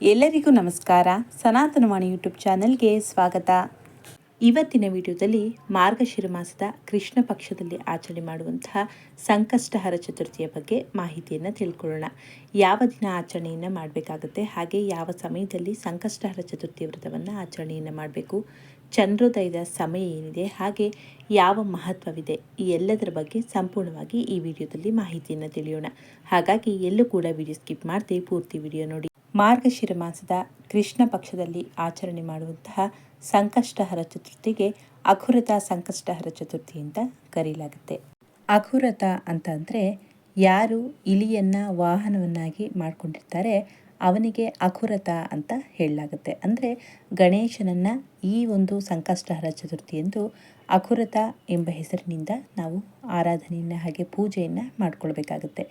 ಎಲ್ಲರಿಗೂ ನಮಸ್ಕಾರ. ಸನಾತನವಾಣಿ ಯೂಟ್ಯೂಬ್ ಚಾನೆಲ್ಗೆ ಸ್ವಾಗತ. ಇವತ್ತಿನ ವಿಡಿಯೋದಲ್ಲಿ ಮಾರ್ಗಶಿರ ಮಾಸದ ಕೃಷ್ಣ ಪಕ್ಷದಲ್ಲಿ ಆಚರಣೆ ಮಾಡುವಂತಹ ಸಂಕಷ್ಟಹರ ಚತುರ್ಥಿಯ ಬಗ್ಗೆ ಮಾಹಿತಿಯನ್ನು ತಿಳ್ಕೊಳ್ಳೋಣ. ಯಾವ ದಿನ ಆಚರಣೆಯನ್ನು ಮಾಡಬೇಕಾಗುತ್ತೆ? ಹಾಗೆ ಯಾವ ಸಮಯದಲ್ಲಿ ಸಂಕಷ್ಟಹರ ಚತುರ್ಥಿ ವ್ರತವನ್ನು ಆಚರಣೆಯನ್ನು ಮಾಡಬೇಕು? ಚಂದ್ರೋದಯದ ಸಮಯ ಏನಿದೆ? ಹಾಗೆ ಯಾವ ಮಹತ್ವವಿದೆ? ಈ ಎಲ್ಲದರ ಬಗ್ಗೆ ಸಂಪೂರ್ಣವಾಗಿ ಈ ವಿಡಿಯೋದಲ್ಲಿ ಮಾಹಿತಿಯನ್ನು ತಿಳಿಯೋಣ. ಹಾಗಾಗಿ ಎಲ್ಲೂ ಕೂಡ ವಿಡಿಯೋ ಸ್ಕಿಪ್ ಮಾಡದೆ ಪೂರ್ತಿ ವಿಡಿಯೋ ನೋಡಿ. ಮಾರ್ಗಶಿರ ಮಾಸದ ಕೃಷ್ಣ ಪಕ್ಷದಲ್ಲಿ ಆಚರಣೆ ಮಾಡುವಂತಹ ಸಂಕಷ್ಟಹರ ಚತುರ್ಥಿಗೆ ಅಖುರತ ಸಂಕಷ್ಟಹರ ಚತುರ್ಥಿ ಅಂತ ಕರೆಯಲಾಗುತ್ತೆ ಅಖುರತ ಅಂತಂದರೆ ಯಾರು ಇಲಿಯನ್ನು ವಾಹನವನ್ನಾಗಿ ಮಾಡಿಕೊಂಡಿರ್ತಾರೆ ಅವನಿಗೆ ಅಖುರತ ಅಂತ ಹೇಳಲಾಗುತ್ತೆ. ಅಂದರೆ ಗಣೇಶನನ್ನು ಈ ಒಂದು ಸಂಕಷ್ಟಹರ ಚತುರ್ಥಿ ಎಂದು ಅಖುರತ ಎಂಬ ಹೆಸರಿನಿಂದ ನಾವು ಆರಾಧನೆಯನ್ನು ಹಾಗೆ ಪೂಜೆಯನ್ನು ಮಾಡಿಕೊಳ್ಬೇಕಾಗುತ್ತೆ.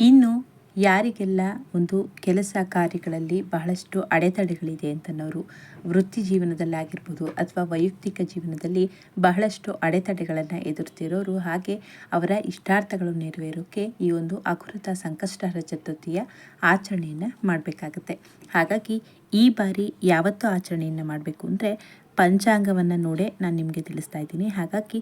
ಇನ್ನು ಯಾರಿಗೆಲ್ಲ ಒಂದು ಕೆಲಸ ಕಾರ್ಯಗಳಲ್ಲಿ ಬಹಳಷ್ಟು ಅಡೆತಡೆಗಳಿದೆ ಅಂತನವರು ವೃತ್ತಿ ಜೀವನದಲ್ಲಾಗಿರ್ಬೋದು ಅಥವಾ ವೈಯಕ್ತಿಕ ಜೀವನದಲ್ಲಿ ಬಹಳಷ್ಟು ಅಡೆತಡೆಗಳನ್ನು ಎದುರ್ತಿರೋರು ಹಾಗೆ ಅವರ ಇಷ್ಟಾರ್ಥಗಳು ನೆರವೇರೋಕ್ಕೆ ಈ ಒಂದು ಅಕೃತ ಸಂಕಷ್ಟಹರ ಚತುರ್ಥಿಯ ಆಚರಣೆಯನ್ನು ಮಾಡಬೇಕಾಗುತ್ತೆ. ಹಾಗಾಗಿ ಈ ಬಾರಿ ಯಾವತ್ತು ಆಚರಣೆಯನ್ನು ಮಾಡಬೇಕು ಅಂದರೆ ಪಂಚಾಂಗವನ್ನು ನೋಡೇ ನಾನು ನಿಮಗೆ ತಿಳಿಸ್ತಾ ಇದ್ದೀನಿ. ಹಾಗಾಗಿ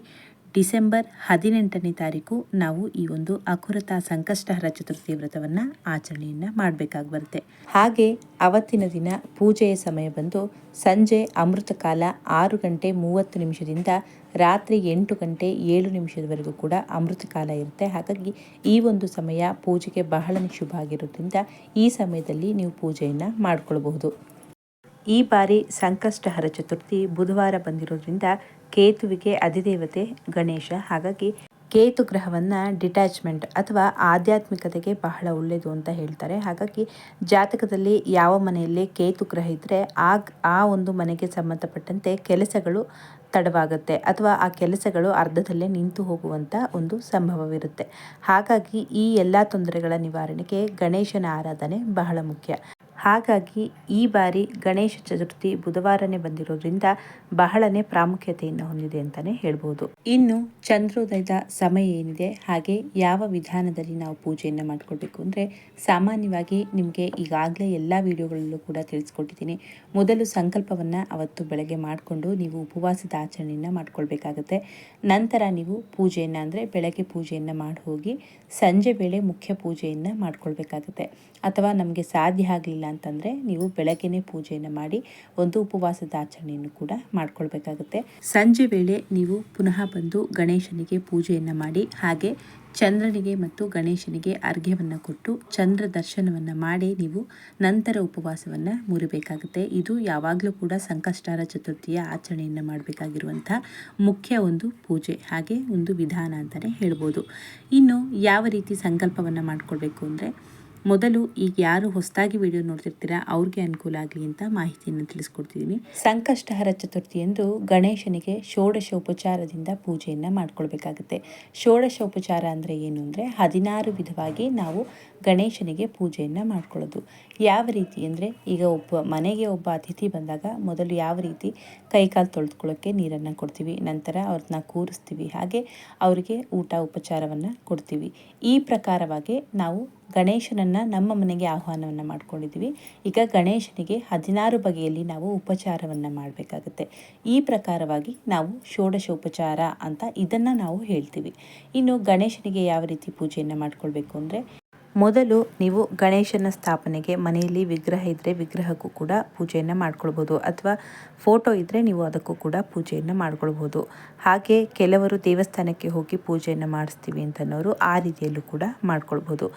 ಡಿಸೆಂಬರ್ ಹದಿನೆಂಟನೇ ತಾರೀಕು ನಾವು ಈ ಒಂದು ಅಕುರತ ಸಂಕಷ್ಟಹರ ಚತುರ್ಥಿ ವ್ರತವನ್ನು ಆಚರಣೆಯನ್ನು ಮಾಡಬೇಕಾಗಿ ಬರುತ್ತೆ. ಹಾಗೆ ಅವತ್ತಿನ ದಿನ ಪೂಜೆಯ ಸಮಯ ಬಂದು ಸಂಜೆ ಅಮೃತ ಕಾಲ ಆರು ಗಂಟೆ ಮೂವತ್ತು ನಿಮಿಷದಿಂದ ರಾತ್ರಿ ಎಂಟು ಗಂಟೆ ಏಳು ನಿಮಿಷದವರೆಗೂ ಕೂಡ ಅಮೃತ ಕಾಲ ಇರುತ್ತೆ. ಹಾಗಾಗಿ ಈ ಒಂದು ಸಮಯ ಪೂಜೆಗೆ ಬಹಳ ಶುಭ ಆಗಿರೋದ್ರಿಂದ ಈ ಸಮಯದಲ್ಲಿ ನೀವು ಪೂಜೆಯನ್ನು ಮಾಡಿಕೊಳ್ಬಹುದು. ಈ ಬಾರಿ ಸಂಕಷ್ಟಹರ ಚತುರ್ಥಿ ಬುಧವಾರ ಬಂದಿರೋದ್ರಿಂದ ಕೇತುವಿಗೆ ಅಧಿದೇವತೆ ಗಣೇಶ. ಹಾಗಾಗಿ ಕೇತು ಗ್ರಹವನ್ನು ಡಿಟ್ಯಾಚ್ಮೆಂಟ್ ಅಥವಾ ಆಧ್ಯಾತ್ಮಿಕತೆಗೆ ಬಹಳ ಒಳ್ಳೆಯದು ಅಂತ ಹೇಳ್ತಾರೆ. ಹಾಗಾಗಿ ಜಾತಕದಲ್ಲಿ ಯಾವ ಮನೆಯಲ್ಲಿ ಕೇತು ಗ್ರಹ ಇದ್ದರೆ ಆ ಆ ಒಂದು ಮನೆಗೆ ಸಂಬಂಧಪಟ್ಟಂತೆ ಕೆಲಸಗಳು ತಡವಾಗುತ್ತೆ ಅಥವಾ ಆ ಕೆಲಸಗಳು ಅರ್ಧದಲ್ಲೇ ನಿಂತು ಹೋಗುವಂಥ ಒಂದು ಸಂಭವವಿರುತ್ತೆ. ಹಾಗಾಗಿ ಈ ಎಲ್ಲ ತೊಂದರೆಗಳ ನಿವಾರಣೆಗೆ ಗಣೇಶನ ಆರಾಧನೆ ಬಹಳ ಮುಖ್ಯ. ಹಾಗಾಗಿ ಈ ಬಾರಿ ಗಣೇಶ ಚತುರ್ಥಿ ಬುಧವಾರನೇ ಬಂದಿರೋದ್ರಿಂದ ಬಹಳನೇ ಪ್ರಾಮುಖ್ಯತೆಯನ್ನು ಹೊಂದಿದೆ ಅಂತಲೇ ಹೇಳ್ಬೋದು. ಇನ್ನು ಚಂದ್ರೋದಯದ ಸಮಯ ಏನಿದೆ, ಹಾಗೆ ಯಾವ ವಿಧಾನದಲ್ಲಿ ನಾವು ಪೂಜೆಯನ್ನು ಮಾಡ್ಕೊಳ್ಬೇಕು ಅಂದರೆ ಸಾಮಾನ್ಯವಾಗಿ ನಿಮಗೆ ಈಗಾಗಲೇ ಎಲ್ಲ ವಿಡಿಯೋಗಳಲ್ಲೂ ಕೂಡ ತಿಳಿಸ್ಕೊಟ್ಟಿದ್ದೀನಿ. ಮೊದಲು ಸಂಕಲ್ಪವನ್ನು ಅವತ್ತು ಬೆಳಗ್ಗೆ ಮಾಡಿಕೊಂಡು ನೀವು ಉಪವಾಸದ ಆಚರಣೆಯನ್ನು ಮಾಡ್ಕೊಳ್ಬೇಕಾಗತ್ತೆ. ನಂತರ ನೀವು ಪೂಜೆಯನ್ನು ಅಂದರೆ ಬೆಳಗ್ಗೆ ಪೂಜೆಯನ್ನು ಮಾಡಿ ಹೋಗಿ ಸಂಜೆ ವೇಳೆ ಮುಖ್ಯ ಪೂಜೆಯನ್ನು ಮಾಡ್ಕೊಳ್ಬೇಕಾಗತ್ತೆ. ಅಥವಾ ನಮಗೆ ಸಾಧ್ಯ ಆಗಲಿಲ್ಲ ಅಂತಂದರೆ ನೀವು ಬೆಳಗ್ಗೆನೆ ಪೂಜೆಯನ್ನು ಮಾಡಿ ಒಂದು ಉಪವಾಸದ ಆಚರಣೆಯನ್ನು ಕೂಡ ಮಾಡ್ಕೊಳ್ಬೇಕಾಗುತ್ತೆ. ಸಂಜೆ ವೇಳೆ ನೀವು ಪುನಃ ಬಂದು ಗಣೇಶನಿಗೆ ಪೂಜೆಯನ್ನು ಮಾಡಿ, ಹಾಗೆ ಚಂದ್ರನಿಗೆ ಮತ್ತು ಗಣೇಶನಿಗೆ ಅರ್ಘ್ಯವನ್ನು ಕೊಟ್ಟು ಚಂದ್ರ ದರ್ಶನವನ್ನು ಮಾಡಿ ನೀವು ನಂತರ ಉಪವಾಸವನ್ನು ಮುರಿಬೇಕಾಗುತ್ತೆ. ಇದು ಯಾವಾಗಲೂ ಕೂಡ ಸಂಕಷ್ಟಾರ ಚತುರ್ಥಿಯ ಆಚರಣೆಯನ್ನು ಮಾಡಬೇಕಾಗಿರುವಂಥ ಮುಖ್ಯ ಒಂದು ಪೂಜೆ, ಹಾಗೆ ಒಂದು ವಿಧಾನ ಅಂತಲೇ ಹೇಳ್ಬೋದು. ಇನ್ನು ಯಾವ ರೀತಿ ಸಂಕಲ್ಪವನ್ನು ಮಾಡಿಕೊಳ್ಬೇಕು ಅಂದರೆ ಮೊದಲು ಈಗ ಯಾರು ಹೊಸದಾಗಿ ವಿಡಿಯೋ ನೋಡ್ತಿರ್ತೀರಾ, ಅವ್ರಿಗೆ ಅನುಕೂಲ ಆಗಲಿ ಅಂತ ಮಾಹಿತಿಯನ್ನು ತಿಳಿಸ್ಕೊಡ್ತಿದ್ದೀನಿ ಸಂಕಷ್ಟಹರ ಚತುರ್ಥಿ ಎಂದು ಗಣೇಶನಿಗೆ ಷೋಡಶ ಉಪಚಾರದಿಂದ ಪೂಜೆಯನ್ನು ಮಾಡ್ಕೊಳ್ಬೇಕಾಗುತ್ತೆ. ಷೋಡಶ ಉಪಚಾರ ಅಂದರೆ ಏನು ಅಂದರೆ ಹದಿನಾರು ವಿಧವಾಗಿ ನಾವು ಗಣೇಶನಿಗೆ ಪೂಜೆಯನ್ನು ಮಾಡ್ಕೊಳ್ಳೋದು. ಯಾವ ರೀತಿ ಅಂದರೆ ಈಗ ಒಬ್ಬ ಮನೆಗೆ ಒಬ್ಬ ಅತಿಥಿ ಬಂದಾಗ ಮೊದಲು ಯಾವ ರೀತಿ ಕೈಕಾಲು ತೊಳೆದುಕೊಳ್ಳೋಕ್ಕೆ ನೀರನ್ನು ಕೊಡ್ತೀವಿ, ನಂತರ ಅವ್ರನ್ನ ಕೂರಿಸ್ತೀವಿ, ಹಾಗೆ ಅವರಿಗೆ ಊಟ ಉಪಚಾರವನ್ನು ಕೊಡ್ತೀವಿ. ಈ ಪ್ರಕಾರವಾಗಿ ನಾವು ಗಣೇಶನನ್ನು ನಮ್ಮ ಮನೆಗೆ ಆಹ್ವಾನವನ್ನು ಮಾಡ್ಕೊಂಡಿದ್ದೀವಿ ಈಗ ಗಣೇಶನಿಗೆ ಹದಿನಾರು ಬಗೆಯಲ್ಲಿ ನಾವು ಉಪಚಾರವನ್ನು ಮಾಡಬೇಕಾಗುತ್ತೆ. ಈ ಪ್ರಕಾರವಾಗಿ ನಾವು ಷೋಡಶೋಪಚಾರ ಅಂತ ಇದನ್ನು ನಾವು ಹೇಳ್ತೀವಿ. ಇನ್ನು ಗಣೇಶನಿಗೆ ಯಾವ ರೀತಿ ಪೂಜೆಯನ್ನು ಮಾಡ್ಕೊಳ್ಬೇಕು ಅಂದರೆ ಮೊದಲು ನೀವು ಗಣೇಶನ ಸ್ಥಾಪನೆಗೆ ಮನೆಯಲ್ಲಿ ವಿಗ್ರಹ ಇದ್ದರೆ ವಿಗ್ರಹಕ್ಕೂ ಕೂಡ ಪೂಜೆಯನ್ನು ಮಾಡ್ಕೊಳ್ಬೋದು. ಅಥವಾ ಫೋಟೋ ಇದ್ದರೆ ನೀವು ಅದಕ್ಕೂ ಕೂಡ ಪೂಜೆಯನ್ನು ಮಾಡ್ಕೊಳ್ಬೋದು. ಹಾಗೆ ಕೆಲವರು ದೇವಸ್ಥಾನಕ್ಕೆ ಹೋಗಿ ಪೂಜೆಯನ್ನು ಮಾಡಿಸ್ತೀವಿ ಅಂತನೋರು ಆ ರೀತಿಯಲ್ಲೂ ಕೂಡ ಮಾಡ್ಕೊಳ್ಬೋದು.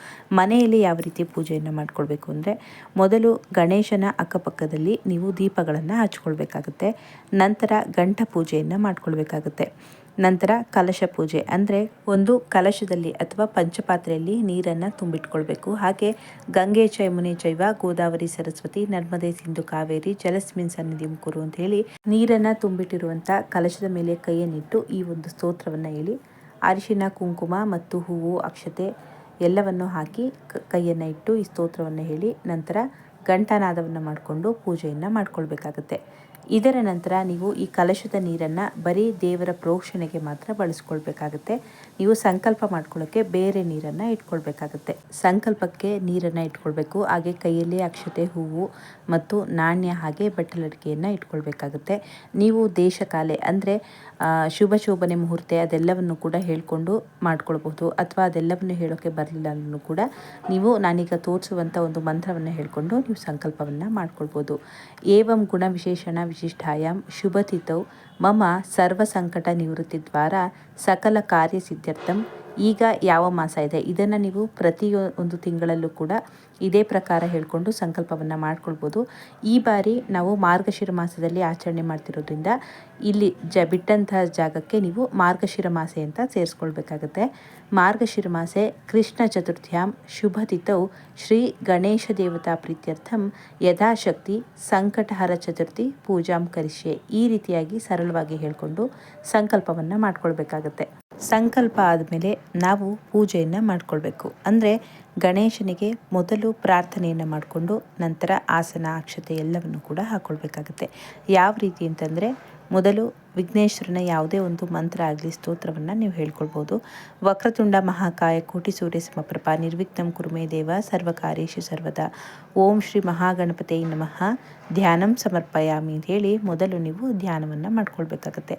ಮನೆಯಲ್ಲಿ ಯಾವ ರೀತಿ ಪೂಜೆಯನ್ನು ಮಾಡ್ಕೊಳ್ಬೇಕು ಅಂದರೆ ಮೊದಲು ಗಣೇಶನ ಅಕ್ಕಪಕ್ಕದಲ್ಲಿ ನೀವು ದೀಪಗಳನ್ನು ಹಚ್ಕೊಳ್ಬೇಕಾಗುತ್ತೆ. ನಂತರ ಗಂಟ ಪೂಜೆಯನ್ನು ಮಾಡ್ಕೊಳ್ಬೇಕಾಗುತ್ತೆ. ನಂತರ ಕಲಶ ಪೂಜೆ. ಅಂದರೆ ಒಂದು ಕಲಶದಲ್ಲಿ ಅಥವಾ ಪಂಚಪಾತ್ರೆಯಲ್ಲಿ ನೀರನ್ನು ತುಂಬಿಟ್ಕೊಳ್ಬೇಕು. ಹಾಗೆ ಗಂಗೆ ಚೈಮುನಿ ಜೈವ ಗೋದಾವರಿ ಸರಸ್ವತಿ ನರ್ಮದೆ ಸಿಂಧು ಕಾವೇರಿ ಜಲಸ್ಮಿನ್ ಸನ್ನಿಧಿ ಮುಕುರು ಅಂತ ಹೇಳಿ ನೀರನ್ನು ತುಂಬಿಟ್ಟಿರುವಂಥ ಕಲಶದ ಮೇಲೆ ಕೈಯನ್ನಿಟ್ಟು ಈ ಒಂದು ಸ್ತೋತ್ರವನ್ನು ಹೇಳಿ ಅರಿಶಿನ, ಕುಂಕುಮ ಮತ್ತು ಹೂವು, ಅಕ್ಷತೆ ಎಲ್ಲವನ್ನು ಹಾಕಿ ಕೈಯನ್ನು ಇಟ್ಟು ಈ ಸ್ತೋತ್ರವನ್ನು ಹೇಳಿ ನಂತರ ಘಂಟಾನಾದವನ್ನು ಮಾಡಿಕೊಂಡು ಪೂಜೆಯನ್ನು ಮಾಡ್ಕೊಳ್ಬೇಕಾಗತ್ತೆ. ಇದರ ನಂತರ ನೀವು ಈ ಕಲಶದ ನೀರನ್ನು ಬರೀ ದೇವರ ಪ್ರೋಕ್ಷಣೆಗೆ ಮಾತ್ರ ಬಳಸ್ಕೊಳ್ಬೇಕಾಗುತ್ತೆ. ನೀವು ಸಂಕಲ್ಪ ಮಾಡ್ಕೊಳ್ಳೋಕ್ಕೆ ಬೇರೆ ನೀರನ್ನು ಇಟ್ಕೊಳ್ಬೇಕಾಗುತ್ತೆ. ಸಂಕಲ್ಪಕ್ಕೆ ನೀರನ್ನು ಇಟ್ಕೊಳ್ಬೇಕು. ಹಾಗೆ ಕೈಯಲ್ಲಿ ಅಕ್ಷತೆ, ಹೂವು ಮತ್ತು ನಾಣ್ಯ ಹಾಗೆ ಬಟ್ಟಲಡಿಕೆಯನ್ನು ಇಟ್ಕೊಳ್ಬೇಕಾಗುತ್ತೆ. ನೀವು ದೇಶಕಾಲೆ ಅಂದರೆ ಶುಭ ಶೋಭನೆ ಮುಹೂರ್ತ ಅದೆಲ್ಲವನ್ನು ಕೂಡ ಹೇಳಿಕೊಂಡು ಮಾಡ್ಕೊಳ್ಬಹುದು. ಅಥವಾ ಅದೆಲ್ಲವನ್ನು ಹೇಳೋಕ್ಕೆ ಬರಲಿಲ್ಲ ಅಂದ್ರೂ ಕೂಡ ನೀವು ನಾನೀಗ ತೋರಿಸುವಂಥ ಒಂದು ಮಂತ್ರವನ್ನು ಹೇಳಿಕೊಂಡು ನೀವು ಸಂಕಲ್ಪವನ್ನು ಮಾಡ್ಕೊಳ್ಬೋದು. ಏವಂ ಗುಣ ವಿಶೇಷಣ ವಿಶಿಷ್ಟಾಯಾಮ್ ಶುಭತಿಥೌ ಮಮ ಸರ್ವ ಸಂಕಟ ನಿವೃತ್ತಿ ದ್ವಾರ ಸಕಲ ಕಾರ್ಯ ಸಿದ್ಧಾರ್ಥಂ. ಈಗ ಯಾವ ಮಾಸ ಇದೆ? ಇದನ್ನು ನೀವು ಪ್ರತಿ ಒಂದು ತಿಂಗಳಲ್ಲೂ ಕೂಡ ಇದೇ ಪ್ರಕಾರ ಹೇಳಿಕೊಂಡು ಸಂಕಲ್ಪವನ್ನು ಮಾಡ್ಕೊಳ್ಬೋದು. ಈ ಬಾರಿ ನಾವು ಮಾರ್ಗಶಿರ ಮಾಸದಲ್ಲಿ ಆಚರಣೆ ಮಾಡ್ತಿರೋದ್ರಿಂದ ಇಲ್ಲಿ ಜ ಬಿಟ್ಟಂತಹ ಜಾಗಕ್ಕೆ ನೀವು ಮಾರ್ಗಶಿರ ಮಾಸೆ ಅಂತ ಸೇರಿಸ್ಕೊಳ್ಬೇಕಾಗತ್ತೆ. ಮಾರ್ಗಶಿರ ಮಾಸೆ ಕೃಷ್ಣ ಚತುರ್ಥ್ಯಾಂ, ಶುಭ ತಿಥೌ, ಶ್ರೀ ಗಣೇಶ ದೇವತಾ ಪ್ರೀತ್ಯರ್ಥಂ, ಯಥಾಶಕ್ತಿ, ಸಂಕಟಹರ ಚತುರ್ಥಿ ಪೂಜಾಂ ಕರಿಷ್ಯೆ. ಈ ರೀತಿಯಾಗಿ ಸರಳವಾಗಿ ಹೇಳಿಕೊಂಡು ಸಂಕಲ್ಪವನ್ನು ಮಾಡ್ಕೊಳ್ಬೇಕಾಗತ್ತೆ. ಸಂಕಲ್ಪ ಆದಮೇಲೆ ನಾವು ಪೂಜೆಯನ್ನು ಮಾಡಿಕೊಳ್ಬೇಕು. ಅಂದರೆ ಗಣೇಶನಿಗೆ ಮೊದಲು ಪ್ರಾರ್ಥನೆಯನ್ನು ಮಾಡಿಕೊಂಡು ನಂತರ ಆಸನ, ಅಕ್ಷತೆ ಎಲ್ಲವನ್ನು ಕೂಡ ಹಾಕ್ಕೊಳ್ಬೇಕಾಗತ್ತೆ ಯಾವ ರೀತಿ ಅಂತಂದರೆ ಮೊದಲು ವಿಘ್ನೇಶ್ವರನ ಯಾವುದೇ ಒಂದು ಮಂತ್ರ ಆಗಲಿ ಸ್ತೋತ್ರವನ್ನು ನೀವು ಹೇಳ್ಕೊಳ್ಬೋದು. ವಕ್ರತುಂಡ ಮಹಾಕಾಯ ಕೋಟಿ ಸೂರ್ಯ ಸಮಪ್ರಭ ನಿರ್ವಿಘ್ನಂ ಕುರುಮೇ ದೇವ ಸರ್ವಕಾರ್ಯೇಶು ಸರ್ವದ. ಓಂ ಶ್ರೀ ಮಹಾಗಣಪತಿ ನಮಃ. ಧ್ಯಾನಂ ಸಮರ್ಪಯಾಮಿ ಅಂತ ಹೇಳಿ ಮೊದಲು ನೀವು ಧ್ಯಾನವನ್ನು ಮಾಡ್ಕೊಳ್ಬೇಕಾಗತ್ತೆ.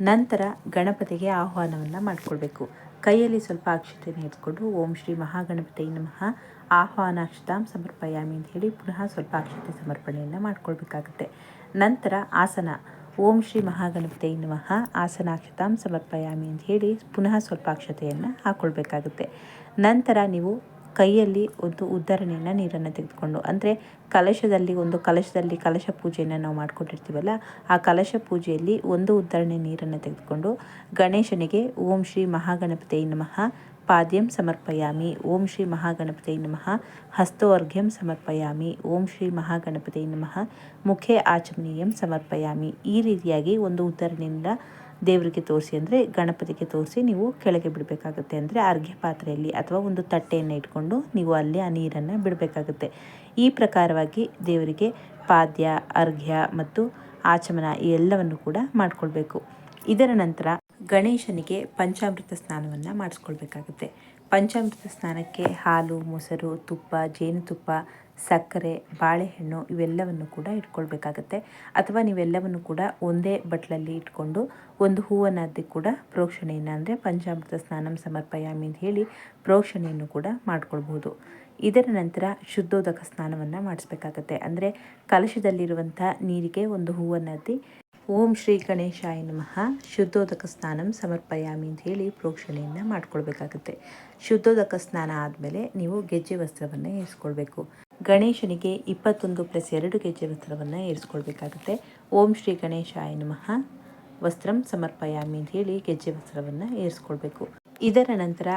ನಂತರ ಗಣಪತಿಗೆ ಆಹ್ವಾನವನ್ನು ಮಾಡಿಕೊಳ್ಬೇಕು. ಕೈಯಲ್ಲಿ ಸ್ವಲ್ಪ ಅಕ್ಷತೆಯನ್ನು ಎತ್ಕೊಂಡು ಓಂ ಶ್ರೀ ಮಹಾಗಣಪತಿ ನಮಃ. ಆಹ್ವಾನಾಕ್ಷತಾಂ ಸಮರ್ಪಯಾಮಿ ಅಂತ ಹೇಳಿ ಪುನಃ ಸ್ವಲ್ಪ ಅಕ್ಷತೆ ಸಮರ್ಪಣೆಯನ್ನು ಮಾಡ್ಕೊಳ್ಬೇಕಾಗತ್ತೆ. ನಂತರ ಆಸನ. ಓಂ ಶ್ರೀ ಮಹಾಗಣಪತಿ ನಮಃ. ಆಸನಾಕ್ಷತಾಂ ಸಮರ್ಪಯಾಮಿ ಅಂತ ಹೇಳಿ ಪುನಃ ಸ್ವಲ್ಪ ಅಕ್ಷತೆಯನ್ನು ಹಾಕ್ಕೊಳ್ಬೇಕಾಗುತ್ತೆ ನಂತರ ನೀವು ಕೈಯಲ್ಲಿ ಒಂದು ಉದ್ಧರಣೆಯನ್ನು ನೀರನ್ನು ತೆಗೆದುಕೊಂಡು, ಅಂದರೆ ಕಲಶದಲ್ಲಿ ಒಂದು ಕಲಶದಲ್ಲಿ ಕಲಶ ಪೂಜೆಯನ್ನು ನಾವು ಮಾಡ್ಕೊಂಡಿರ್ತೀವಲ್ಲ, ಆ ಕಲಶ ಪೂಜೆಯಲ್ಲಿ ಒಂದು ಉದ್ಧರಣೆ ನೀರನ್ನು ತೆಗೆದುಕೊಂಡು ಗಣೇಶನಿಗೆ ಓಂ ಶ್ರೀ ಮಹಾಗಣಪತಿ ನಮಃ ಪಾದ್ಯಂ ಸಮರ್ಪಯಾಮಿ. ಓಂ ಶ್ರೀ ಮಹಾಗಣಪತಿ ನಮಃ. ಹಸ್ತೋರ್ಘ್ಯಂ ಸಮರ್ಪಯಾಮಿ. ಓಂ ಶ್ರೀ ಮಹಾಗಣಪತಿ ನಮಃ. ಮುಖೆ ಆಚಮನೀಯಂ ಸಮರ್ಪಯಾಮಿ. ಈ ರೀತಿಯಾಗಿ ಒಂದು ಉದ್ಧರಣೆಯಿಂದ ದೇವರಿಗೆ ತೋರಿಸಿ ಅಂದರೆ ಗಣಪತಿಗೆ ತೋರಿಸಿ ನೀವು ಕೆಳಗೆ ಬಿಡಬೇಕಾಗುತ್ತೆ ಅಂದರೆ ಅರ್ಘ್ಯ ಪಾತ್ರೆಯಲ್ಲಿ ಅಥವಾ ಒಂದು ತಟ್ಟೆಯನ್ನು ಇಟ್ಕೊಂಡು ನೀವು ಅಲ್ಲಿ ಆ ನೀರನ್ನು ಬಿಡಬೇಕಾಗುತ್ತೆ. ಈ ಪ್ರಕಾರವಾಗಿ ದೇವರಿಗೆ ಪಾದ್ಯ, ಅರ್ಘ್ಯ ಮತ್ತು ಆಚಮನ ಈ ಎಲ್ಲವನ್ನು ಕೂಡ ಮಾಡಿಕೊಳ್ಬೇಕು. ಇದರ ನಂತರ ಗಣೇಶನಿಗೆ ಪಂಚಾಮೃತ ಸ್ನಾನವನ್ನು ಮಾಡಿಸ್ಕೊಳ್ಬೇಕಾಗುತ್ತೆ. ಪಂಚಾಮೃತ ಸ್ನಾನಕ್ಕೆ ಹಾಲು, ಮೊಸರು, ತುಪ್ಪ, ಜೇನುತುಪ್ಪ, ಸಕ್ಕರೆ, ಬಾಳೆಹಣ್ಣು ಇವೆಲ್ಲವನ್ನು ಕೂಡ ಇಟ್ಕೊಳ್ಬೇಕಾಗತ್ತೆ. ಅಥವಾ ನೀವೆಲ್ಲವನ್ನು ಕೂಡ ಒಂದೇ ಬಟ್ಲಲ್ಲಿ ಇಟ್ಕೊಂಡು ಒಂದು ಹೂವನ್ನಾದಿ ಕೂಡ ಪ್ರೋಕ್ಷಣೆಯನ್ನು ಅಂದರೆ ಪಂಚಾಮೃತ ಸ್ನಾನಂ ಸಮರ್ಪಯಾಮಿ ಅಂತ ಹೇಳಿ ಪ್ರೋಕ್ಷಣೆಯನ್ನು ಕೂಡ ಮಾಡ್ಕೊಳ್ಬೋದು ಇದರ ನಂತರ ಶುದ್ಧೋದಕ ಸ್ನಾನವನ್ನು ಮಾಡಿಸ್ಬೇಕಾಗತ್ತೆ. ಅಂದರೆ ಕಲಶದಲ್ಲಿರುವಂಥ ನೀರಿಗೆ ಒಂದು ಹೂವನ್ನು ಅದ್ದಿ ಓಂ ಶ್ರೀ ಗಣೇಶಾಯ ನಮಃ. ಶುದ್ಧೋದಕ ಸ್ನಾನಂ ಸಮರ್ಪಯಾಮಿ ಅಂತ ಹೇಳಿ ಪ್ರೋಕ್ಷಣೆಯನ್ನು ಮಾಡ್ಕೊಳ್ಬೇಕಾಗುತ್ತೆ. ಶುದ್ಧೋದಕ ಸ್ನಾನ ಆದಮೇಲೆ ನೀವು ಗೆಜ್ಜೆ ವಸ್ತ್ರವನ್ನು ಏರಿಸ್ಕೊಳ್ಬೇಕು. ಗಣೇಶನಿಗೆ ಇಪ್ಪತ್ತೊಂದು ಪ್ಲಸ್ ಎರಡು ಗೆಜ್ಜೆ ವಸ್ತ್ರವನ್ನು ಏರಿಸ್ಕೊಳ್ಬೇಕಾಗುತ್ತೆ. ಓಂ ಶ್ರೀ ಗಣೇಶಾಯ ನಮಃ. ವಸ್ತ್ರಂ ಸಮರ್ಪಯಾಮಿ ಅಂತ ಹೇಳಿ ಗೆಜ್ಜೆ ವಸ್ತ್ರವನ್ನು ಏರಿಸ್ಕೊಳ್ಬೇಕು. ಇದರ ನಂತರ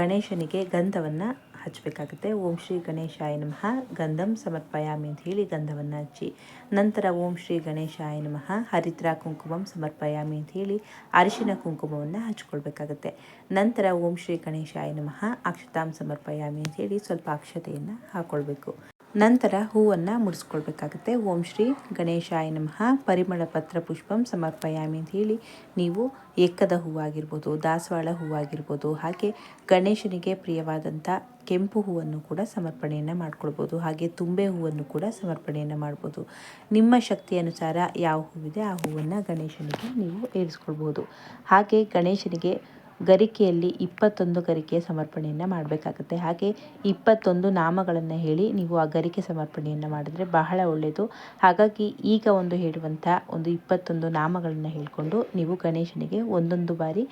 ಗಣೇಶನಿಗೆ ಗಂಧವನ್ನು ಹಚ್ಚಬೇಕಾಗುತ್ತೆ. ಓಂ ಶ್ರೀ ಗಣೇಶಾಯ ನಮಃ. ಗಂಧಂ ಸಮರ್ಪಯಾಮಿ ಅಂತ ಹೇಳಿ ಗಂಧವನ್ನು ಹಚ್ಚಿ, ನಂತರ ಓಂ ಶ್ರೀ ಗಣೇಶಾಯ ನಮಃ. ಹರಿದ್ರ ಕುಂಕುಮಂ ಸಮರ್ಪಯಾಮಿ ಅಂತ ಹೇಳಿ ಅರಿಶಿನ ಕುಂಕುಮವನ್ನು ಹಚ್ಕೊಳ್ಬೇಕಾಗುತ್ತೆ. ನಂತರ ಓಂ ಶ್ರೀ ಗಣೇಶಾಯ ನಮಃ. ಅಕ್ಷತಾಂ ಸಮರ್ಪಯಾಮಿ ಅಂತ ಹೇಳಿ ಸ್ವಲ್ಪ ಅಕ್ಷತೆಯನ್ನು ಹಾಕ್ಕೊಳ್ಬೇಕು ನಂತರ ಹೂವನ್ನು ಮುಡಿಸ್ಕೊಳ್ಬೇಕಾಗುತ್ತೆ. ಓಂ ಶ್ರೀ ಗಣೇಶಾಯ ನಮಃ. ಪರಿಮಳ ಪತ್ರ ಪುಷ್ಪಂ ಸಮರ್ಪಯಾಮಿ ಅಂತ ಹೇಳಿ ನೀವು ಎಕ್ಕದ ಹೂವಾಗಿರ್ಬೋದು, ದಾಸವಾಳ ಹೂವಾಗಿರ್ಬೋದು, ಹಾಗೆ ಗಣೇಶನಿಗೆ ಪ್ರಿಯವಾದಂಥ ಕೆಂಪು ಹೂವನ್ನು ಕೂಡ ಸಮರ್ಪಣೆಯನ್ನು ಮಾಡ್ಕೊಳ್ಬೋದು, ಹಾಗೆ ತುಂಬೆ ಹೂವನ್ನು ಕೂಡ ಸಮರ್ಪಣೆಯನ್ನು ಮಾಡ್ಬೋದು. ನಿಮ್ಮ ಶಕ್ತಿ ಅನುಸಾರ ಯಾವ ಹೂವಿದೆ ಆ ಹೂವನ್ನು ಗಣೇಶನಿಗೆ ನೀವು ಏರಿಸ್ಕೊಳ್ಬೋದು ಹಾಗೆ ಗಣೇಶನಿಗೆ ಗರಿಕೆಯಲ್ಲಿ ಇಪ್ಪತ್ತೊಂದು ಗರಿಕೆಯ ಸಮರ್ಪಣೆಯನ್ನು ಮಾಡಬೇಕಾಗುತ್ತೆ. ಹಾಗೆ ಇಪ್ಪತ್ತೊಂದು ನಾಮಗಳನ್ನು ಹೇಳಿ ನೀವು ಆ ಗರಿಕೆ ಸಮರ್ಪಣೆಯನ್ನು ಮಾಡಿದ್ರೆ ಬಹಳ ಒಳ್ಳೆಯದು ಹಾಗಾಗಿ ಈಗ ಒಂದು ಹೇಳುವಂಥ ಒಂದು ಇಪ್ಪತ್ತೊಂದು ನಾಮಗಳನ್ನು ಹೇಳಿಕೊಂಡು ನೀವು ಗಣೇಶನಿಗೆ ಒಂದೊಂದು ಬಾರಿ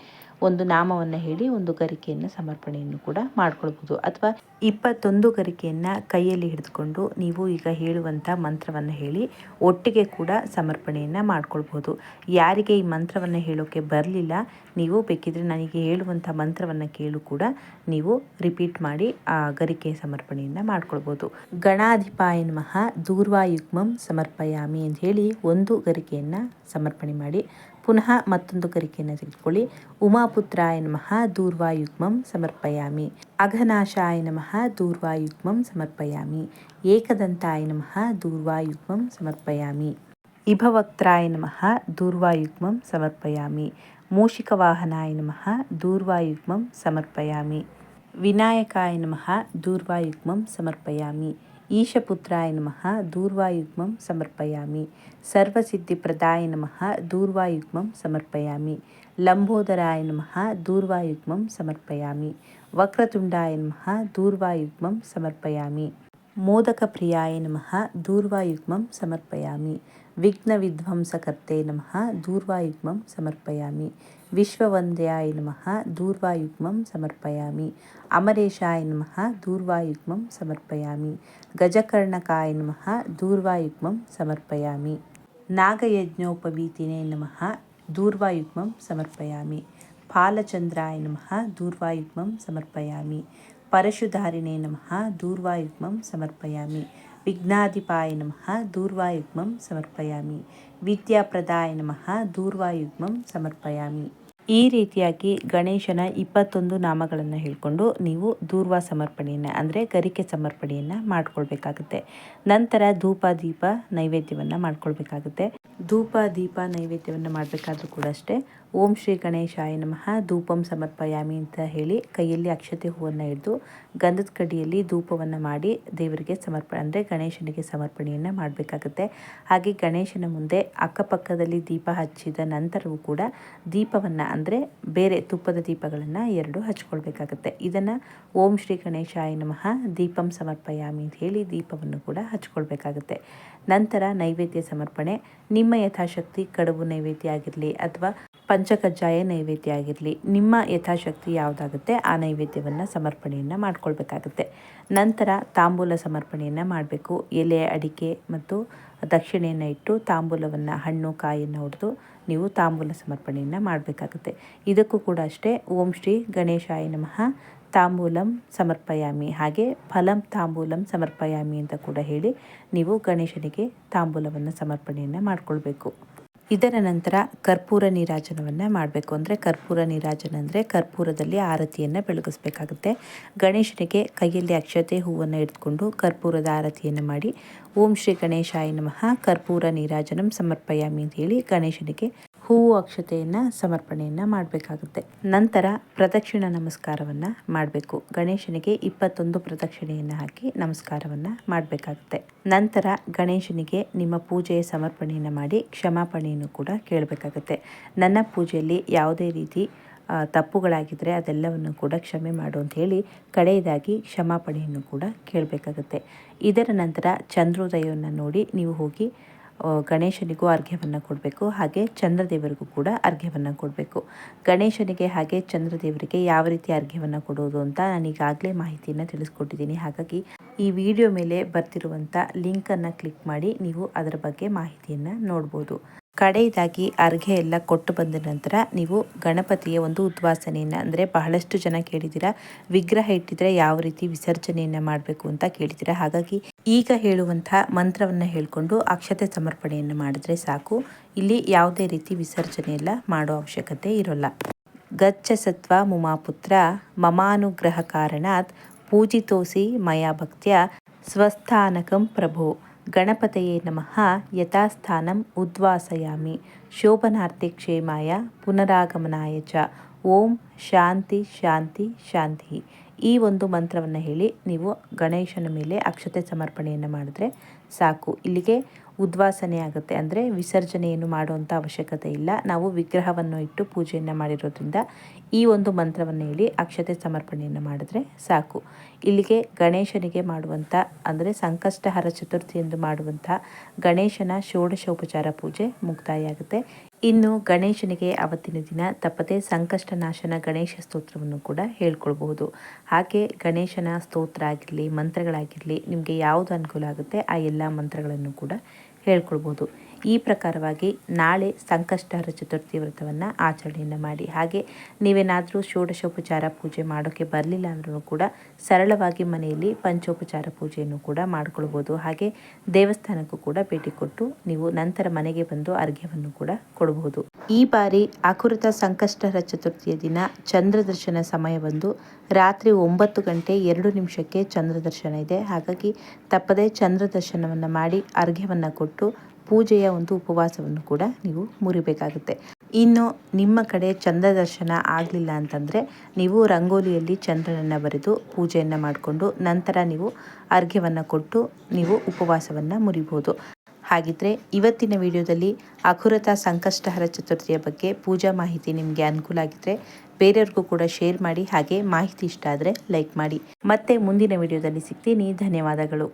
ಒಂದು ನಾಮವನ್ನು ಹೇಳಿ ಒಂದು ಗರಿಕೆಯನ್ನು ಸಮರ್ಪಣೆಯನ್ನು ಕೂಡ ಮಾಡ್ಕೊಳ್ಬೋದು. ಅಥವಾ ಇಪ್ಪತ್ತೊಂದು ಗರಿಕೆಯನ್ನು ಕೈಯಲ್ಲಿ ಹಿಡಿದುಕೊಂಡು ನೀವು ಈಗ ಹೇಳುವಂಥ ಮಂತ್ರವನ್ನು ಹೇಳಿ ಒಟ್ಟಿಗೆ ಕೂಡ ಸಮರ್ಪಣೆಯನ್ನು ಮಾಡ್ಕೊಳ್ಬೋದು. ಯಾರಿಗೆ ಈ ಮಂತ್ರವನ್ನು ಹೇಳೋಕ್ಕೆ ಬರಲಿಲ್ಲ, ನೀವು ಬೇಕಿದ್ರೆ ನನಗೆ ಹೇಳುವಂಥ ಮಂತ್ರವನ್ನು ಕೇಳು ಕೂಡ ನೀವು ರಿಪೀಟ್ ಮಾಡಿ ಆ ಗರಿಕೆ ಸಮರ್ಪಣೆಯನ್ನು ಮಾಡ್ಕೊಳ್ಬೋದು. ಗಣಾಧಿಪಾಯ ನಮಃ, ದೂರ್ವಾಯುಗ್ಮಂ ಸಮರ್ಪಯಾಮಿ ಅಂತ ಹೇಳಿ ಒಂದು ಗರಿಕೆಯನ್ನು ಸಮರ್ಪಣೆ ಮಾಡಿ ಪುನಃ ಮತ್ತೊಂದು ಗರಿಕೆಯನ್ನು ತೆಗೆದುಕೊಳ್ಳಿ. ಉಮಾಪುತ್ರಾಯ ನಮಃ ದೂರ್ವಾಯುಗ್ಮಂ ಸಮರ್ಪಯಾಮಿ. ಅಘನಾಶಾಯ ನಮಃ ದೂರ್ವಾಯುಗ್ಮಂ ಸಮರ್ಪಯಾಮಿ. ಏಕದಂತಾಯ ನಮಃ ದೂರ್ವಾಯುಗ್ಮಂ ಸಮರ್ಪಯಾಮಿ. ಇಭವಕ್ತ್ರಾಯ ನಮಃ ದೂರ್ವಾಯುಗ್ಮಂ ಸಮರ್ಪಯಾಮಿ. ಮೂಷಿಕವಾಹನಾಯ ನಮಃ ದೂರ್ವಾಯುಗ್ಮಂ ಸಮರ್ಪಯಾಮಿ. ವಿನಾಯಕಾಯ ನಮಃ ದೂರ್ವಾಯುಗ್ಮಂ ಸಮರ್ಪಯಾಮಿ. ಈಶಪುತ್ರಾಯ ನಮಃ ದೂರ್ವಾಯುಗ್ಮಂ ಸಮರ್ಪಯಾಮಿ ಸರ್ವಸಿದ್ಧಿಪ್ರದಾಯ ನಮಃ ದೂರ್ವಾಯುಗ್ಮಂ ಸಮರ್ಪಯಾಮಿ ಲಂಬೋದರಾಯ ನಮಃ ದೂರ್ವಾಯುಗ್ಮಂ ಸಮರ್ಪಯಾಮಿ ವಕ್ರತುಂಡಾಯ ನಮಃ ದೂರ್ವಾಯುಗ್ಮಂ ಸಮರ್ಪಯಾಮಿ ಮೋದಕಪ್ರಿಯಾಯ ನಮಃ ದೂರ್ವಾಯುಗ್ಮಂ ಸಮರ್ಪಯಾಮಿ ವಿಘ್ನವಿಧ್ವಂಸಕರ್ತೆ ನಮಃ, ದೂರ್ವಾಯುಗ್ಮಂ ಸಮರ್ಪಯಾಮಿ. ವಿಶ್ವವಂದ್ಯಾಯ ನಮಃ, ದೂರ್ವಾಯುಗ್ಮಂ ಸಮರ್ಪಯಾಮಿ. ಅಮರೇಶಾಯ ನಮಃ, ದೂರ್ವಾಯುಗ್ಮಂ ಸಮರ್ಪಯಾಮಿ. ಗಜಕರ್ಣಕಾಯ ನಮಃ, ದೂರ್ವಾಯುಗ್ಮಂ ಸಮರ್ಪಯಾಮಿ. ನಾಗಯಜ್ಞೋಪವೀತಿನೇ ನಮಃ, ದೂರ್ವಾಯುಗ್ಮಂ ಸಮರ್ಪಯಾಮಿ. ಫಾಲಚಂದ್ರಾಯ ನಮಃ, ದೂರ್ವಾಯುಗ್ಮಂ ಸಮರ್ಪಯಾಮಿ. ಪರಶುಧಾರಿಣೇ ನಮಃ, ದೂರ್ವಾಯುಗ್ಮಂ ಸಮರ್ಪಯಾಮಿ. ವಿಘ್ನಾಧಿಪಾಯ ನಮಃ, ದೂರ್ವಾಯುಗ್ಮಂ ಸಮರ್ಪಯಾಮಿ. ವಿದ್ಯಾಪ್ರದಾಯ ನಮಃ, ದೂರ್ವಾಯುಗ್ಮಂ ಸಮರ್ಪಯಾಮಿ. ಈ ರೀತಿಯಾಗಿ ಗಣೇಶನ ಇಪ್ಪತ್ತೊಂದು ನಾಮಗಳನ್ನು ಹೇಳಿಕೊಂಡು ನೀವು ದೂರ್ವಾ ಸಮರ್ಪಣೆಯನ್ನು, ಅಂದರೆ ಗರಿಕೆ ಸಮರ್ಪಣೆಯನ್ನು ಮಾಡಿಕೊಳ್ಬೇಕಾಗುತ್ತೆ. ನಂತರ ಧೂಪ ದೀಪ ನೈವೇದ್ಯವನ್ನು ಮಾಡ್ಕೊಳ್ಬೇಕಾಗುತ್ತೆ. ಧೂಪ, ದೀಪ ನೈವೇದ್ಯವನ್ನು ಮಾಡಬೇಕಾದ್ರೂ ಕೂಡ ಅಷ್ಟೇ. ಓಂ ಶ್ರೀ ಗಣೇಶಾಯ ನಮಃ. ಧೂಪಂ ಸಮರ್ಪಯಾಮಿ ಅಂತ ಹೇಳಿ ಕೈಯಲ್ಲಿ ಅಕ್ಷತೆ ಹೂವನ್ನು ಹಿಡಿದು ಗಂಧದ ಕಡಿಯಲ್ಲಿ ಧೂಪವನ್ನು ಮಾಡಿ ದೇವರಿಗೆ ಸಮರ್ಪಣೆ, ಅಂದರೆ ಗಣೇಶನಿಗೆ ಸಮರ್ಪಣೆಯನ್ನು ಮಾಡಬೇಕಾಗುತ್ತೆ. ಹಾಗೆ ಗಣೇಶನ ಮುಂದೆ ಅಕ್ಕಪಕ್ಕದಲ್ಲಿ ದೀಪ ಹಚ್ಚಿದ ನಂತರವೂ ಕೂಡ ದೀಪವನ್ನು, ಅಂದರೆ ಬೇರೆ ತುಪ್ಪದ ದೀಪಗಳನ್ನು ಎರಡು ಹಚ್ಕೊಳ್ಬೇಕಾಗುತ್ತೆ. ಇದನ್ನು ಓಂ ಶ್ರೀ ಗಣೇಶಾಯ ನಮಃ, ದೀಪಂ ಸಮರ್ಪಯಾಮಿ ಅಂತ ಹೇಳಿ ದೀಪವನ್ನು ಕೂಡ ಹಚ್ಕೊಳ್ಬೇಕಾಗುತ್ತೆ. ನಂತರ ನೈವೇದ್ಯ ಸಮರ್ಪಣೆ, ನಿಮ್ಮ ಯಥಾಶಕ್ತಿ ಕಡುಬು ನೈವೇದ್ಯ ಆಗಿರಲಿ ಅಥವಾ ಪಂಚಕಜ್ಜಾಯ ನೈವೇದ್ಯ ಆಗಿರಲಿ, ನಿಮ್ಮ ಯಥಾಶಕ್ತಿ ಯಾವುದಾಗುತ್ತೆ ಆ ನೈವೇದ್ಯವನ್ನು ಸಮರ್ಪಣೆಯನ್ನು ಮಾಡ್ಕೊಳ್ಬೇಕಾಗುತ್ತೆ. ನಂತರ ತಾಂಬೂಲ ಸಮರ್ಪಣೆಯನ್ನು ಮಾಡಬೇಕು. ಎಲೆ, ಅಡಿಕೆ ಮತ್ತು ದಕ್ಷಿಣೆಯನ್ನು ಇಟ್ಟು ತಾಂಬೂಲವನ್ನು, ಹಣ್ಣು, ಕಾಯಿಯನ್ನು ಹೊಡೆದು ನೀವು ತಾಂಬೂಲ ಸಮರ್ಪಣೆಯನ್ನು ಮಾಡಬೇಕಾಗುತ್ತೆ. ಇದಕ್ಕೂ ಕೂಡ ಅಷ್ಟೇ ಓಂ ಶ್ರೀ ಗಣೇಶಾಯ ನಮಃ. ತಾಂಬೂಲಂ ಸಮರ್ಪಯಾಮಿ. ಹಾಗೆ ಫಲಂ ತಾಂಬೂಲಂ ಸಮರ್ಪಯಾಮಿ ಅಂತ ಕೂಡ ಹೇಳಿ ನೀವು ಗಣೇಶನಿಗೆ ತಾಂಬೂಲವನ್ನು ಸಮರ್ಪಣೆಯನ್ನು ಮಾಡಿಕೊಳ್ಬೇಕು. ಇದರ ನಂತರ ಕರ್ಪೂರ ನೀರಾಜನವನ್ನು ಮಾಡಬೇಕು. ಅಂದರೆ ಕರ್ಪೂರ ನೀರಾಜನ ಅಂದರೆ ಕರ್ಪೂರದಲ್ಲಿ ಆರತಿಯನ್ನು ಬೆಳಗಿಸ್ಬೇಕಾಗುತ್ತೆ. ಗಣೇಶನಿಗೆ ಕೈಯಲ್ಲಿ ಅಕ್ಷತೆ ಹೂವನ್ನು ಹಿಡಿದುಕೊಂಡು ಕರ್ಪೂರದ ಆರತಿಯನ್ನು ಮಾಡಿ ಓಂ ಶ್ರೀ ಗಣೇಶಾಯ ನಮಃ. ಕರ್ಪೂರ ನೀರಾಜನಂ ಸಮರ್ಪಯಾಮಿ ಅಂತ ಹೇಳಿ ಗಣೇಶನಿಗೆ ಹೂವು ಅಕ್ಷತೆಯನ್ನು, ಸಮರ್ಪಣೆಯನ್ನು ಮಾಡಬೇಕಾಗುತ್ತೆ. ನಂತರ ಪ್ರದಕ್ಷಿಣ ನಮಸ್ಕಾರವನ್ನು ಮಾಡಬೇಕು. ಗಣೇಶನಿಗೆ ಇಪ್ಪತ್ತೊಂದು ಪ್ರದಕ್ಷಿಣೆಯನ್ನು ಹಾಕಿ ನಮಸ್ಕಾರವನ್ನು ಮಾಡಬೇಕಾಗುತ್ತೆ. ನಂತರ ಗಣೇಶನಿಗೆ ನಿಮ್ಮ ಪೂಜೆಯ ಸಮರ್ಪಣೆಯನ್ನು ಮಾಡಿ ಕ್ಷಮಾಪಣೆಯನ್ನು ಕೂಡ ಕೇಳಬೇಕಾಗುತ್ತೆ. ನನ್ನ ಪೂಜೆಯಲ್ಲಿ ಯಾವುದೇ ರೀತಿ ತಪ್ಪುಗಳಾಗಿದ್ದರೆ ಅದೆಲ್ಲವನ್ನು ಕೂಡ ಕ್ಷಮೆ ಮಾಡು ಅಂತ ಹೇಳಿ ಕಡೆಯದಾಗಿ ಕ್ಷಮಾಪಣೆಯನ್ನು ಕೂಡ ಕೇಳಬೇಕಾಗುತ್ತೆ. ಇದರ ನಂತರ ಚಂದ್ರೋದಯವನ್ನು ನೋಡಿ ನೀವು ಹೋಗಿ ಗಣೇಶನಿಗೂ ಅರ್ಘ್ಯವನ್ನು ಕೊಡಬೇಕು, ಹಾಗೆ ಚಂದ್ರದೇವರಿಗೂ ಕೂಡ ಅರ್ಘ್ಯವನ್ನು ಕೊಡಬೇಕು. ಗಣೇಶನಿಗೆ ಹಾಗೆ ಚಂದ್ರದೇವರಿಗೆ ಯಾವ ರೀತಿ ಅರ್ಘ್ಯವನ್ನು ಕೊಡೋದು ಅಂತ ನಾನು ಈಗಾಗಲೇ ಮಾಹಿತಿಯನ್ನು ತಿಳಿಸ್ಕೊಟ್ಟಿದ್ದೀನಿ. ಹಾಗಾಗಿ ಈ ವಿಡಿಯೋ ಮೇಲೆ ಬರ್ತಿರುವಂಥ ಲಿಂಕನ್ನು ಕ್ಲಿಕ್ ಮಾಡಿ ನೀವು ಅದರ ಬಗ್ಗೆ ಮಾಹಿತಿಯನ್ನು ನೋಡ್ಬೋದು. ಕಡೆಯದಾಗಿ ಅರ್ಘ್ಯ ಎಲ್ಲ ಕೊಟ್ಟು ಬಂದ ನಂತರ ನೀವು ಗಣಪತಿಯ ಒಂದು ಉದ್ವಾಸನೆಯನ್ನು, ಅಂದರೆ ಬಹಳಷ್ಟು ಜನ ಕೇಳಿದ್ದೀರಾ, ವಿಗ್ರಹ ಇಟ್ಟಿದ್ರೆ ಯಾವ ರೀತಿ ವಿಸರ್ಜನೆಯನ್ನು ಮಾಡಬೇಕು ಅಂತ ಕೇಳಿದ್ದೀರಾ? ಹಾಗಾಗಿ ಈಗ ಹೇಳುವಂತಹ ಮಂತ್ರವನ್ನು ಹೇಳಿಕೊಂಡು ಅಕ್ಷತೆ ಸಮರ್ಪಣೆಯನ್ನು ಮಾಡಿದ್ರೆ ಸಾಕು. ಇಲ್ಲಿ ಯಾವುದೇ ರೀತಿ ವಿಸರ್ಜನೆ ಎಲ್ಲ ಮಾಡೋ ಅವಶ್ಯಕತೆ ಇರೋಲ್ಲ. ಗಚ್ಚ ಸತ್ವ ಮುಮಾಪುತ್ರ ಮಮಾನುಗ್ರಹ ಕಾರಣಾತ್, ಪೂಜಿತೋಸಿ ಮಯಾ ಭಕ್ತ್ಯ, ಸ್ವಸ್ಥಾನಕಂ ಪ್ರಭೋ. ಗಣಪತಯೇ ನಮಃ. ಯಥಾಸ್ಥಾನಂ ಉದ್ವಾಸಯಾಮಿ. ಶೋಭನಾರ್ಥಿ ಕ್ಷೇಮಾಯ ಪುನರಾಗಮನಾಯ ಚ. ಓಂ ಶಾಂತಿ ಶಾಂತಿ ಶಾಂತಿ. ಈ ಒಂದು ಮಂತ್ರವನ್ನು ಹೇಳಿ ನೀವು ಗಣೇಶನ ಮೇಲೆ ಅಕ್ಷತೆ ಸಮರ್ಪಣೆಯನ್ನು ಮಾಡಿದ್ರೆ ಸಾಕು. ಇಲ್ಲಿಗೆ ಉದ್ವಾಸನೆ ಆಗುತ್ತೆ ಅಂದರೆ ವಿಸರ್ಜನೆಯನ್ನು ಮಾಡುವಂಥ ಅವಶ್ಯಕತೆ ಇಲ್ಲ. ನಾವು ವಿಗ್ರಹವನ್ನು ಇಟ್ಟು ಪೂಜೆಯನ್ನು ಮಾಡಿರೋದ್ರಿಂದ ಈ ಒಂದು ಮಂತ್ರವನ್ನು ಹೇಳಿ ಅಕ್ಷತೆ ಸಮರ್ಪಣೆಯನ್ನು ಮಾಡಿದ್ರೆ ಸಾಕು. ಇಲ್ಲಿಗೆ ಗಣೇಶನಿಗೆ ಮಾಡುವಂಥ, ಅಂದರೆ ಸಂಕಷ್ಟಹರ ಚತುರ್ಥಿ ಎಂದು ಮಾಡುವಂಥ ಗಣೇಶನ ಷೋಡಶೋಪಚಾರ ಪೂಜೆ ಮುಕ್ತಾಯ ಆಗುತ್ತೆ ಇನ್ನು ಗಣೇಶನಿಗೆ ಅವತ್ತಿನ ದಿನ ತಪ್ಪದೆ ಸಂಕಷ್ಟ ನಾಶನ ಗಣೇಶ ಸ್ತೋತ್ರವನ್ನು ಕೂಡ ಹೇಳ್ಕೊಳ್ಬಹುದು. ಹಾಗೆ ಗಣೇಶನ ಸ್ತೋತ್ರ ಆಗಿರಲಿ, ಮಂತ್ರಗಳಾಗಿರಲಿ, ನಿಮಗೆ ಯಾವುದು ಅನುಕೂಲ ಆಗುತ್ತೆ ಆ ಎಲ್ಲ ಮಂತ್ರಗಳನ್ನು ಕೂಡ ಹೇಳ್ಕೊಳ್ಬೋದು ಈ ಪ್ರಕಾರವಾಗಿ ನಾಳೆ ಸಂಕಷ್ಟಹರ ಚತುರ್ಥಿ ವ್ರತವನ್ನು ಆಚರಣೆಯನ್ನು ಮಾಡಿ. ಹಾಗೆ ನೀವೇನಾದರೂ ಷೋಡಶೋಪಚಾರ ಪೂಜೆ ಮಾಡೋಕ್ಕೆ ಬರಲಿಲ್ಲ ಅಂದ್ರೂ ಕೂಡ ಸರಳವಾಗಿ ಮನೆಯಲ್ಲಿ ಪಂಚೋಪಚಾರ ಪೂಜೆಯನ್ನು ಕೂಡ ಮಾಡ್ಕೊಳ್ಬೋದು. ಹಾಗೆ ದೇವಸ್ಥಾನಕ್ಕೂ ಕೂಡ ಭೇಟಿ ಕೊಟ್ಟು ನೀವು ನಂತರ ಮನೆಗೆ ಬಂದು ಅರ್ಘ್ಯವನ್ನು ಕೂಡ ಕೊಡಬಹುದು ಈ ಬಾರಿ ಅಕುರಿತ ಸಂಕಷ್ಟಹರ ಚತುರ್ಥಿಯ ದಿನ ಚಂದ್ರ ದರ್ಶನ ಸಮಯ ಬಂದು ರಾತ್ರಿ ಒಂಬತ್ತು ಗಂಟೆ ಎರಡು ನಿಮಿಷಕ್ಕೆ ಚಂದ್ರ ದರ್ಶನ ಇದೆ. ಹಾಗಾಗಿ ತಪ್ಪದೇ ಚಂದ್ರ ದರ್ಶನವನ್ನು ಮಾಡಿ ಅರ್ಘ್ಯವನ್ನು ಕೊಟ್ಟು ಪೂಜೆಯ ಒಂದು ಉಪವಾಸವನ್ನು ಕೂಡ ನೀವು ಮುರಿಬೇಕಾಗುತ್ತೆ. ಇನ್ನು ನಿಮ್ಮ ಕಡೆ ಚಂದ್ರ ದರ್ಶನ ಆಗಲಿಲ್ಲ ಅಂತಂದರೆ ನೀವು ರಂಗೋಲಿಯಲ್ಲಿ ಚಂದ್ರನನ್ನು ಬರೆದು ಪೂಜೆಯನ್ನು ಮಾಡಿಕೊಂಡು ನಂತರ ನೀವು ಅರ್ಘ್ಯವನ್ನು ಕೊಟ್ಟು ನೀವು ಉಪವಾಸವನ್ನು ಮುರಿಬೋದು. ಹಾಗಿದ್ರೆ ಇವತ್ತಿನ ವಿಡಿಯೋದಲ್ಲಿ ಅಖುರತ ಸಂಕಷ್ಟಹರ ಚತುರ್ಥಿಯ ಬಗ್ಗೆ ಪೂಜಾ ಮಾಹಿತಿ ನಿಮಗೆ ಅನುಕೂಲ ಆಗಿದ್ರೆ ಬೇರೆಯವ್ರಿಗೂ ಕೂಡ ಶೇರ್ ಮಾಡಿ, ಹಾಗೆ ಮಾಹಿತಿ ಇಷ್ಟ ಆದರೆ ಲೈಕ್ ಮಾಡಿ. ಮತ್ತೆ ಮುಂದಿನ ವಿಡಿಯೋದಲ್ಲಿ ಸಿಗ್ತೀನಿ. ಧನ್ಯವಾದಗಳು.